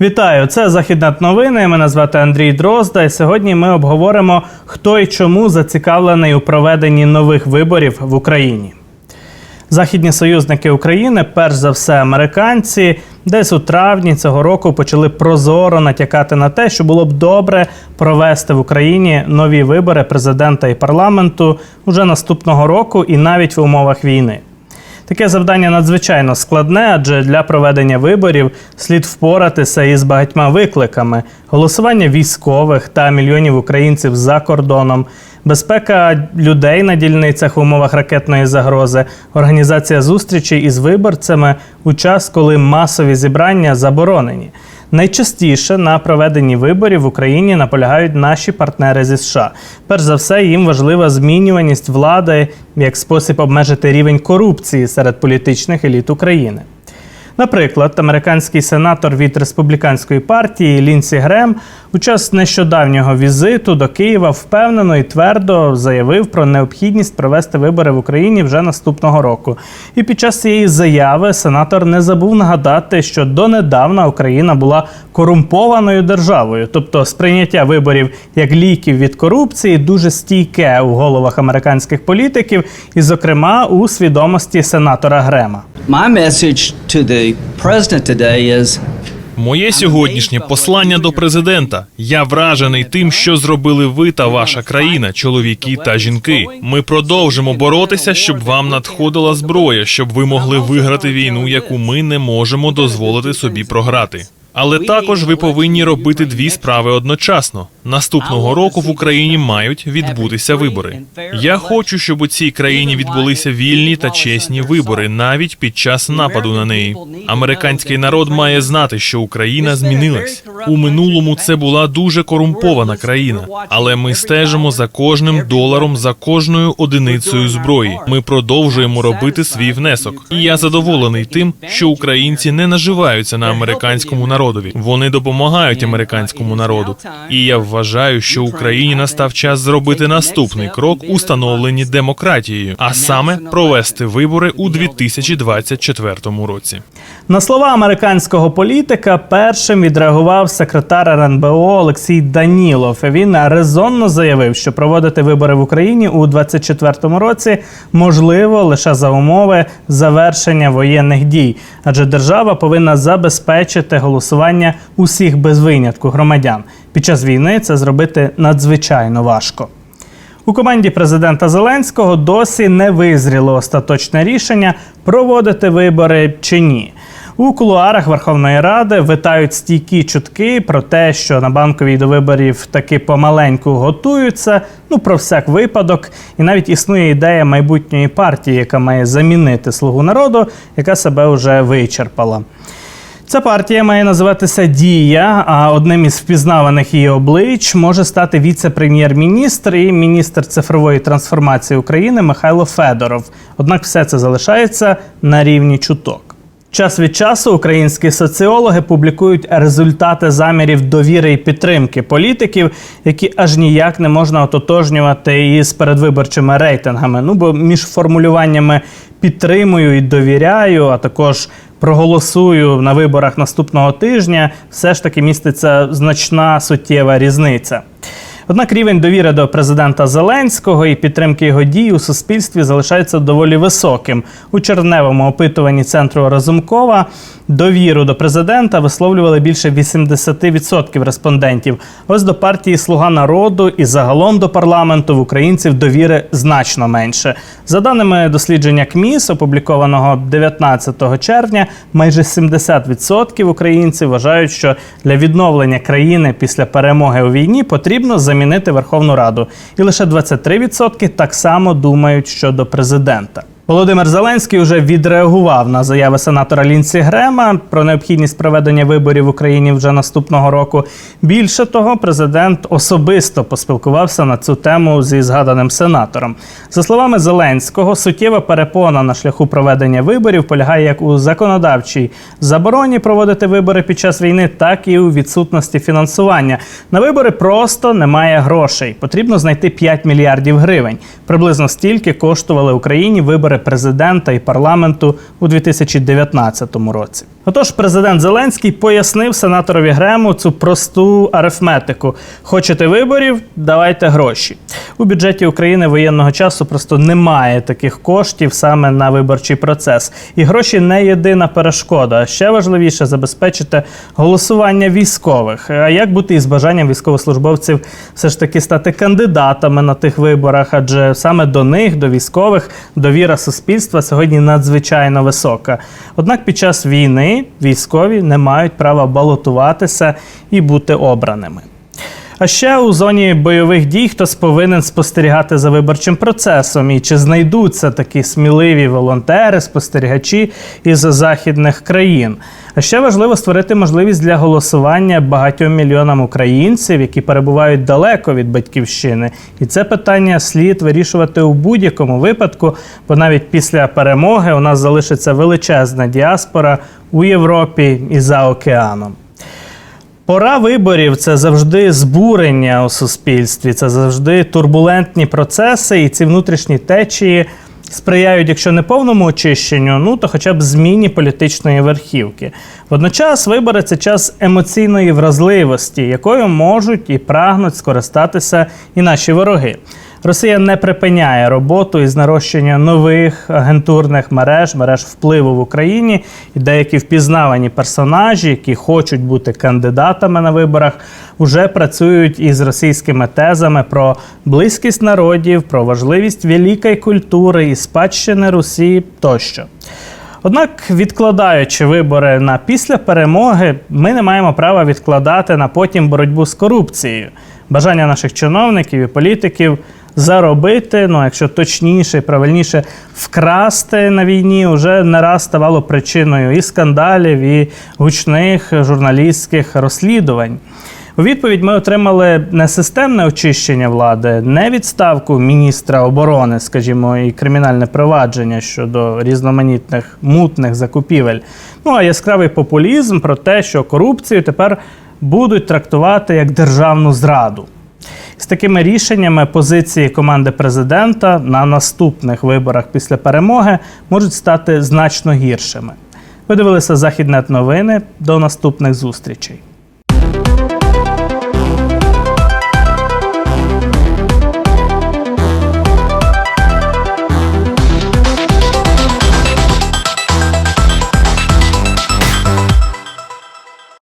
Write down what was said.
Вітаю, це Західнет новини. Мене звати Андрій Дрозда. І сьогодні ми обговоримо, хто і чому зацікавлений у проведенні нових виборів в Україні. Західні союзники України, перш за все американці, десь у травні цього року почали прозоро натякати на те, що було б добре провести в Україні нові вибори президента і парламенту уже наступного року, і навіть в умовах війни. Таке завдання надзвичайно складне, адже для проведення виборів слід впоратися із багатьма викликами: голосування військових та мільйонів українців за кордоном, безпека людей на дільницях в умовах ракетної загрози, організація зустрічей із виборцями у час, коли масові зібрання заборонені. Найчастіше на проведенні виборів в Україні наполягають наші партнери зі США. Перш за все, їм важлива змінюваність влади як спосіб обмежити рівень корупції серед політичних еліт України. Наприклад, американський сенатор від республіканської партії Лінсі Грем у час нещодавнього візиту до Києва впевнено і твердо заявив про необхідність провести вибори в Україні вже наступного року. І під час цієї заяви сенатор не забув нагадати, що донедавна Україна була корумпованою державою, тобто сприйняття виборів як ліків від корупції дуже стійке у головах американських політиків, і, зокрема, у свідомості сенатора Грема. My message to the president today is Моє сьогоднішнє послання до президента. Я вражений тим, що зробили ви та ваша країна, чоловіки та жінки. Ми продовжимо боротися, щоб вам надходила зброя, щоб ви могли виграти війну, яку ми не можемо дозволити собі програти. Але також ви повинні робити дві справи одночасно. Наступного року в Україні мають відбутися вибори. Я хочу, щоб у цій країні відбулися вільні та чесні вибори, навіть під час нападу на неї. Американський народ має знати, що Україна змінилась. У минулому це була дуже корумпована країна, але ми стежимо за кожним доларом, за кожною одиницею зброї. Ми продовжуємо робити свій внесок. І я задоволений тим, що українці не наживаються на американському народові. Вони допомагають американському народу. І я вважаю, що Україні настав час зробити наступний крок у становленні демократією, а саме провести вибори у 2024 році. На слова американського політика першим відреагував секретар РНБО Олексій Данілов. Він резонно заявив, що проводити вибори в Україні у 2024 році можливо лише за умови завершення воєнних дій, адже держава повинна забезпечити голосування усіх без винятку громадян. Під час війни це зробити надзвичайно важко. У команді президента Зеленського досі не визріло остаточне рішення проводити вибори чи ні. У кулуарах Верховної Ради витають стійкі чутки про те, що на банковій до виборів таки помаленьку готуються. Ну про всяк випадок, і навіть існує ідея майбутньої партії, яка має замінити слугу народу, яка себе вже вичерпала. Ця партія має називатися Дія. А одним із впізнаваних її облич може стати віце-прем'єр-міністр і міністр цифрової трансформації України Михайло Федоров. Однак все це залишається на рівні чуток. Час від часу українські соціологи публікують результати замірів довіри і підтримки політиків, які аж ніяк не можна ототожнювати із передвиборчими рейтингами. Ну бо між формулюваннями підтримую і довіряю, а також проголосую на виборах наступного тижня, все ж таки міститься значна суттєва різниця. Однак рівень довіри до президента Зеленського і підтримки його дій у суспільстві залишається доволі високим. У червневому опитуванні центру Разумкова довіру до президента висловлювали більше 80% респондентів. Ось до партії Слуга народу і загалом до парламенту в українців довіри значно менше. За даними дослідження КМІС, опублікованого 19 червня, майже 70% українців вважають, що для відновлення країни після перемоги у війні потрібно замінити Верховну Раду, і лише 23% так само думають щодо президента. Володимир Зеленський вже відреагував на заяви сенатора Лінсі Грема про необхідність проведення виборів в Україні вже наступного року. Більше того, президент особисто поспілкувався на цю тему зі згаданим сенатором. За словами Зеленського, суттєва перепона на шляху проведення виборів полягає як у законодавчій забороні проводити вибори під час війни, так і у відсутності фінансування. На вибори просто немає грошей. Потрібно знайти 5 мільярдів гривень. Приблизно стільки коштували Україні вибори президента і парламенту у 2019 році. Отож, президент Зеленський пояснив сенаторові Грему цю просту арифметику: хочете виборів, давайте гроші. У бюджеті України воєнного часу просто немає таких коштів саме на виборчий процес. І гроші не єдина перешкода. А ще важливіше забезпечити голосування військових. А як бути із бажанням військовослужбовців все ж таки стати кандидатами на тих виборах? Адже саме до них, до військових, довіра суспільства сьогодні надзвичайно висока. Однак під час війни військові не мають права балотуватися і бути обраними. А ще у зоні бойових дій хтось повинен спостерігати за виборчим процесом. І чи знайдуться такі сміливі волонтери, спостерігачі із західних країн? Ще важливо створити можливість для голосування багатьом мільйонам українців, які перебувають далеко від батьківщини. І це питання слід вирішувати у будь-якому випадку, бо навіть після перемоги у нас залишиться величезна діаспора у Європі і за океаном. Пора виборів це завжди збурення у суспільстві, це завжди турбулентні процеси, і ці внутрішні течії сприяють, якщо не повному очищенню, ну то хоча б зміні політичної верхівки. Водночас вибори це час емоційної вразливості, якою можуть і прагнуть скористатися і наші вороги. Росія не припиняє роботу із нарощення нових агентурних мереж, мереж впливу в Україні, і деякі впізнавані персонажі, які хочуть бути кандидатами на виборах, вже працюють із російськими тезами про близькість народів, про важливість великої культури і спадщини Русі тощо. Однак, відкладаючи вибори на після перемоги, ми не маємо права відкладати на потім боротьбу з корупцією. Бажання наших чиновників і політиків заробити, ну якщо точніше і правильніше, вкрасти на війні вже не раз ставало причиною і скандалів, і гучних журналістських розслідувань. У відповідь ми отримали не системне очищення влади, не відставку міністра оборони, скажімо, і кримінальне провадження щодо різноманітних мутних закупівель. Ну а яскравий популізм про те, що корупцію тепер будуть трактувати як державну зраду. З такими рішеннями позиції команди президента на наступних виборах після перемоги можуть стати значно гіршими. Ви дивилися Західнет новини. До наступних зустрічей.